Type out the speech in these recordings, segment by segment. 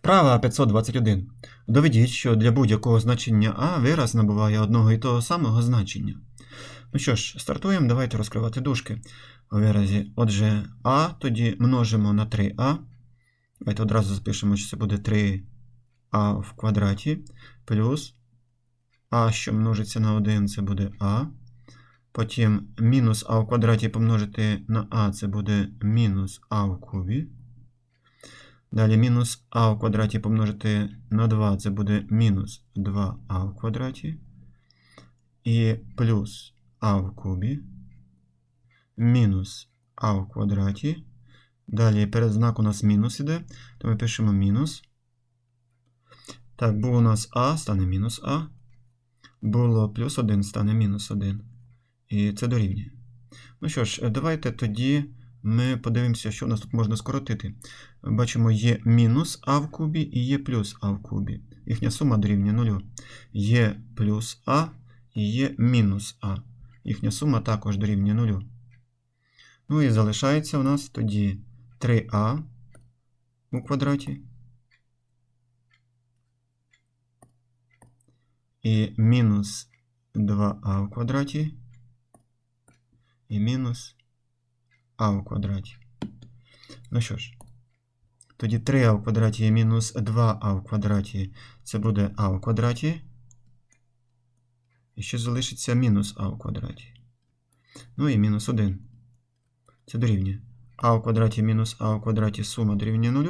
Вправа 521. Доведіть, що для будь-якого значення А вираз набуває одного і того самого значення. Ну що ж, стартуємо, давайте розкривати дужки у виразі. Отже, А тоді множимо на 3А. Давайте одразу запишемо, що це буде 3А в квадраті плюс А, що множиться на 1, це буде А. Потім мінус А в квадраті помножити на А, це буде мінус А в кубі. Далі мінус а в квадраті помножити на 2, це буде мінус 2а в квадраті. І плюс а в кубі. Мінус а в квадраті. Далі перед знак у нас мінус іде, то ми пишемо мінус. Так, був у нас а, стане мінус а. Було плюс 1, стане мінус 1. І це дорівнює. Ну що ж, давайте тоді ми подивимося, що в нас тут можна скоротити. Бачимо, є мінус а в кубі і є плюс а в кубі. Їхня сума дорівнює 0. Є плюс а і є мінус а. Їхня сума також дорівнює 0. Ну і залишається у нас тоді 3а у квадраті. І мінус 2а в квадраті. І мінус а в квадраті. Ну що ж, тоді 3а в квадраті мінус 2а в квадраті це буде а в квадраті. І ще залишиться мінус а в квадраті. Ну і мінус 1. Це дорівнює. а в квадраті мінус а в квадраті сума дорівнює 0.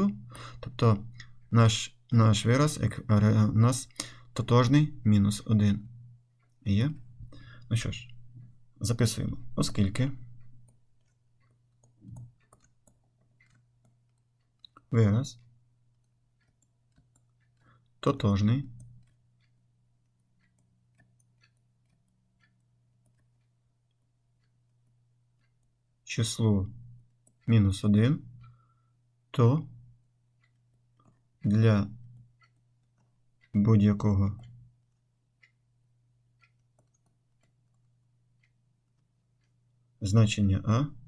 Тобто наш, наш вираз е, у нас тотожний мінус 1. Є. Ну що ж, записуємо, оскільки. Вираз тотожний. Числу мінус 1, то для будь-якого значення А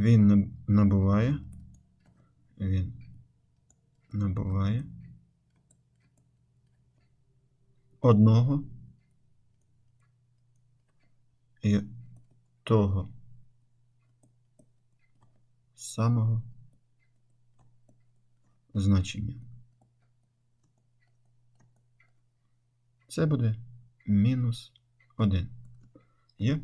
Він наб- набуває. Він набуває одного і того самого значення. Це буде мінус 1. Є?